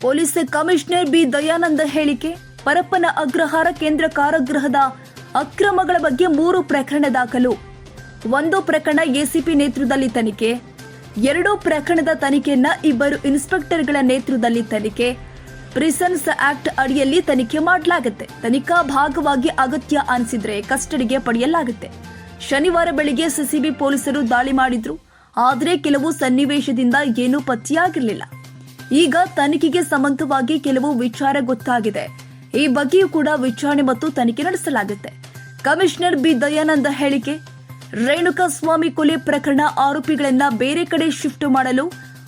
Police commissioner B. Dayananda ಹೇಳಿಕೆ, ಪರಪ್ಪನ ಅಗ್ರಹಾರ ಕೇಂದ್ರ ಕಾರಾಗೃಹದ ಅಕ್ರಮಗಳ ಬಗ್ಗೆ ಮೂರು ಪ್ರಕರಣ ದಾಖಲು. ಒಂದು ಪ್ರಕರಣ ಎಸಿಪಿ ನೇತೃತ್ವದಲ್ಲಿ ತನಿಖೆ, ಎರಡು ಪ್ರಕರಣದ ತನಿಖೆಯನ್ನ ಇಬ್ಬರು ಇನ್ಸ್ಪೆಕ್ಟರ್ಗಳ ನೇತೃತ್ವದಲ್ಲಿ ತನಿಖೆ. ಪ್ರಿಸನ್ಸ್ ಆಕ್ಟ್ ಅಡಿಯಲ್ಲಿ ತನಿಖೆ ಮಾಡಲಾಗುತ್ತೆ. ತನಿಖಾ ಭಾಗವಾಗಿ ಅಗತ್ಯ ಅನಿಸಿದ್ರೆ ಕಸ್ಟಡಿಗೆ ಪಡೆಯಲಾಗುತ್ತೆ. ಶನಿವಾರ ಬೆಳಿಗ್ಗೆ ಸಿಸಿಬಿ ಪೊಲೀಸರು ದಾಳಿ ಮಾಡಿದ್ರು. ಆದರೆ ಕೆಲವು ಸನ್ನಿವೇಶದಿಂದ ಏನೂ ಪತ್ತೆಯಾಗಿರಲಿಲ್ಲ. ಈಗ ತನಿಖೆಗೆ ಸಂಬಂಧವಾಗಿ ಕೆಲವು ವಿಚಾರ ಗೊತ್ತಾಗಿದೆ. ಈ ಬಗ್ಗೆಯೂ ಕೂಡ ವಿಚಾರಣೆ ಮತ್ತು ತನಿಖೆ ನಡೆಸಲಾಗುತ್ತೆ. ಕಮಿಷನರ್ ಬಿ ದಯಾನಂದ ಹೇಳಿಕೆ, ರೇಣುಕಾ ಸ್ವಾಮಿ ಕೊಲೆ ಪ್ರಕರಣ ಆರೋಪಿಗಳನ್ನ ಬೇರೆ ಕಡೆ ಶಿಫ್ಟ್ ಮಾಡಲು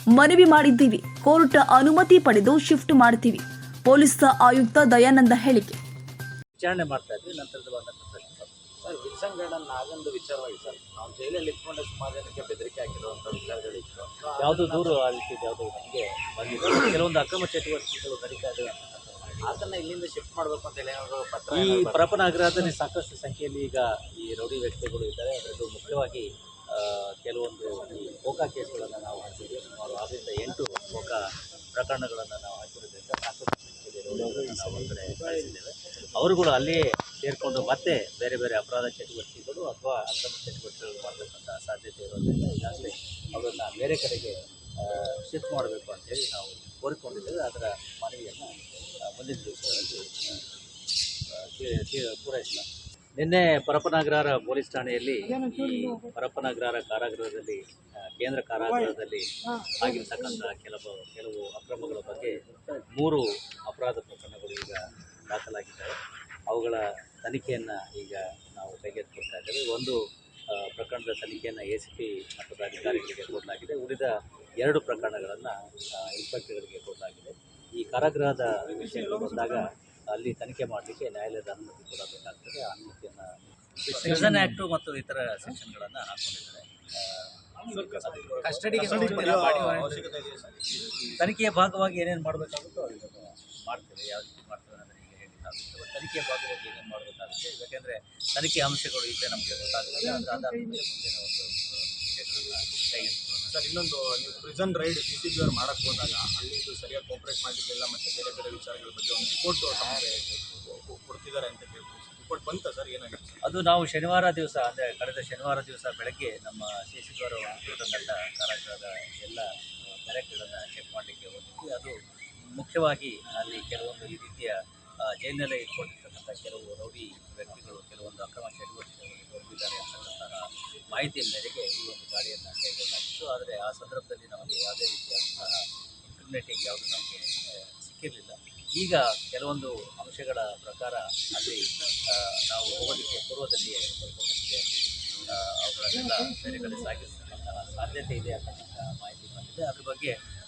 ಮನವಿ ಮಾಡಿದ್ದೀವಿ. ಕೋರ್ಟ್ ಅನುಮತಿ ಪಡೆದು ಶಿಫ್ಟ್ ಮಾಡ್ತೀವಿ. ಪೊಲೀಸ್ ಆಯುಕ್ತ ದಯಾನಂದ ಹೇಳಿಕೆ. ವಿಚಾರಣೆ ಮಾಡ್ತಾ ಇದ್ವಿ, ನಂತರದ ಸರ್. ವಿಲ್ಸನ್ ಗಾರ್ಡನ್ ನಾಗಂದು ವಿಚಾರವಾಗಿ ಸರ್ ನಾವು ಜೈಲಲ್ಲಿ ಇಟ್ಕೊಂಡೆ ಸುಮಾರು ಜನಕ್ಕೆ ಬೆದರಿಕೆ ಹಾಕಿರುವಂಥ ವಿಚಾರಗಳಿತ್ತು ಯಾವುದು ದೂರು ಯಾವುದು ನನಗೆ ಕೆಲವೊಂದು ಅಕ್ರಮ ಚಟುವಟಿಕೆಗಳು ನಡೀತಾ ಇದೆ. ಆತನ ಇಲ್ಲಿಂದ ಶಿಫ್ಟ್ ಮಾಡಬೇಕು ಅಂತ ಹೇಳಿ ಏನಾದ್ರು ಪತ್ರ ಈ ಪರಪನ ಅಗ್ರಹದಲ್ಲಿ ಸಾಕಷ್ಟು ಸಂಖ್ಯೆಯಲ್ಲಿ ಈಗ ಈ ರೌಡಿ ವ್ಯಕ್ತಿಗಳು ಇದ್ದಾರೆ. ಅದರದ್ದು ಮುಖ್ಯವಾಗಿ ಕೆಲವೊಂದು ಈ ಕೋಕಾ ಕೇಸ್ಗಳನ್ನು ನಾವು ಹಾಕಿದ್ದೀವಿ ಸುಮಾರು ಆರರಿಂದ ಎಂಟು ಕೋಕಾ ಪ್ರಕರಣಗಳನ್ನು ನಾವು ಹಾಕಿರೋದ್ರಿಂದ ಸಾಕಷ್ಟು ನಾವು ಹೊರಗಡೆ ಕಳಿಸಿದ್ದೇವೆ ಅವರುಗಳು ಅಲ್ಲಿ ಸೇರಿಕೊಂಡು ಮತ್ತೆ ಬೇರೆ ಬೇರೆ ಅಪರಾಧ ಚಟುವಟಿಕೆಗಳು ಅಥವಾ ಅಕ್ರಮ ಚಟುವಟಿಕೆಗಳು ಮಾಡಬೇಕಂತ ಸಾಧ್ಯತೆ ಇರೋದ್ರಿಂದ ಈಗಾಗಲೇ ಅವರನ್ನು ಬೇರೆ ಕಡೆಗೆ ಶಿಫ್ಟ್ ಮಾಡಬೇಕು ಅಂತೇಳಿ ನಾವು ಕೋರಿಕೊಂಡಿದ್ದೇವೆ. ಅದರ ಮನವಿಯನ್ನು ಮುಂದಿನ ದಿವಸಗಳಲ್ಲಿ ಪೂರೈಸೋಣ. ನಿನ್ನೆ ಪರಪನಗ್ರಹಾರ ಪೊಲೀಸ್ ಠಾಣೆಯಲ್ಲಿ ಈ ಪರಪನಾಗ್ರಹರ ಕಾರಾಗೃಹದಲ್ಲಿ ಕೇಂದ್ರ ಕಾರಾಗೃಹದಲ್ಲಿ ಆಗಿರ್ತಕ್ಕಂಥ ಕೆಲವು ಕೆಲವು ಅಕ್ರಮಗಳ ಬಗ್ಗೆ ಮೂರು ಅಪರಾಧ ಪ್ರಕರಣಗಳು ಈಗ ದಾಖಲಾಗಿದ್ದಾವೆ. ಅವುಗಳ ತನಿಖೆಯನ್ನು ಈಗ ನಾವು ಕೈಗೆತ್ತಿಕೊಳ್ತಾ ಇದ್ದೇವೆ. ಒಂದು ಪ್ರಕರಣದ ತನಿಖೆಯನ್ನು ಎ ಸಿ ಪಿ ಮಟ್ಟದ ಅಧಿಕಾರಿಗಳಿಗೆ ಕೊಡಲಾಗಿದೆ. ಉಳಿದ ಎರಡು ಪ್ರಕರಣಗಳನ್ನು ಇನ್ಸ್ಪೆಕ್ಟರ್ಗಳಿಗೆ ಕೊಡಲಾಗಿದೆ. ಈ ಕಾರಾಗೃಹದ ವಿಷಯಗಳು ಬಂದಾಗ ಅಲ್ಲಿ ತನಿಖೆ ಮಾಡಲಿಕ್ಕೆ ನ್ಯಾಯಾಲಯದ ಅನುಮತಿ ಕೂಡ ಬೇಕಾಗ್ತದೆ. ಆ ಅನುಮತಿಯನ್ನು ಸಿಟಿಸನ್ ಆ್ಯಕ್ಟು ಮತ್ತು ಇತರ ಸೆಕ್ಷನ್ಗಳನ್ನು ಹಾಕೊಂಡಿದ್ದಾರೆ. ಕಸ್ಟಡಿಗೆ ತನಿಖೆಯ ಭಾಗವಾಗಿ ಏನೇನು ಮಾಡಬೇಕಾಗುತ್ತೋ ಅದನ್ನು ಮಾಡ್ತೇವೆ. ಯಾವ ರೀತಿ ಮಾಡ್ತೇವೆ ಅನ್ನೋದನ್ನ ಈಗ ಹೇಳಿದ್ದಾಗುತ್ತೆ ತನಿಖೆಯ ಭಾಗವಾಗಿ ಏನೇನು ಮಾಡಬೇಕಾಗುತ್ತೆ. ಯಾಕೆಂದರೆ ತನಿಖೆ ಅಂಶಗಳು ಇದೆ ನಮಗೆ ಗೊತ್ತಾಗುತ್ತೆ ಆಧಾರದ ಮೇಲೆ ಮುಂದಿನ ಒಂದು ವಿಷಯಗಳನ್ನು ಕೈಗೆತ್ತಿಕೊಳ್ಳೋಣ. ಸರ್, ಇನ್ನೊಂದು, ನೀವು prison raid C C B ಅವ್ರು ಮಾಡಕ್ಕೆ ಹೋದಾಗ ಅಲ್ಲಿ ಇದು ಸರಿಯಾಗಿ ಕೋಪರೇಟ್ ಮಾಡಿರಲಿಲ್ಲ ಮತ್ತು ಬೇರೆ ಬೇರೆ ವಿಚಾರಗಳ ಬಗ್ಗೆ ಒಂದು ರಿಪೋರ್ಟ್ ತಮಗೆ ಕೊಡ್ತಿದ್ದಾರೆ ಅಂತ ಹೇಳ್ಬೋದು. ರಿಪೋರ್ಟ್ ಬಂತ ಸರ್, ಏನಾಗಿದೆ? ಅದು ನಾವು ಶನಿವಾರ ದಿವಸ, ಅಂದರೆ ಕಳೆದ ಶನಿವಾರ ದಿವಸ ಬೆಳಗ್ಗೆ ನಮ್ಮ ಸಿ ಸಿ ಅವರು ದಂಡ ಕಾರಾಗೃಹದ ಎಲ್ಲ ಡೈರೆಕ್ಟ್ಗಳನ್ನು ಚೆಕ್ ಮಾಡಲಿಕ್ಕೆ ಹೋಗಿದ್ವಿ. ಅದು ಮುಖ್ಯವಾಗಿ ಅಲ್ಲಿ ಕೆಲವೊಂದು ಈ ರೀತಿಯ ಜೈನಲ್ಲೇ ಇಟ್ಕೊಂಡಿರ್ತಕ್ಕಂಥ ಕೆಲವು ರೌಡಿ ವ್ಯಕ್ತಿಗಳು, ಕೆಲವೊಂದು ಅಕ್ರಮ ಚಟುವಟಿಕೆಗಳಲ್ಲಿ ತೊಡಗಿದ್ದಾರೆ. ಮಾಹಿತಿಯ ಮೇರೆಗೆ ಈ ಒಂದು ದಾಳಿಯನ್ನು ಕೈಗೊಳ್ಳಲಾಗಿತ್ತು ಆದರೆ ಆ ಸಂದರ್ಭದಲ್ಲಿ ನಮಗೆ ಯಾವುದೇ ರೀತಿಯಾದಂತಹ ಇಂಟರ್ನೆಟಿಂಗ್ ಯಾವುದು ನಮಗೆ ಸಿಕ್ಕಿರಲಿಲ್ಲ. ಈಗ ಕೆಲವೊಂದು ಅಂಶಗಳ ಪ್ರಕಾರ ಅಲ್ಲಿ ನಾವು ಹೋಗೋದಕ್ಕೆ ಪೂರ್ವದಲ್ಲಿಯೇ ಅವುಗಳನ್ನೆಲ್ಲ ಬೇರೆ ಕಡೆ ಸಾಗಿಸ್ತಕ್ಕಂತಹ ಸಾಧ್ಯತೆ ಇದೆ ಅಂತಕ್ಕಂಥ ಮಾಹಿತಿ ಬಂದಿದೆ. ಅದ್ರ ಬಗ್ಗೆ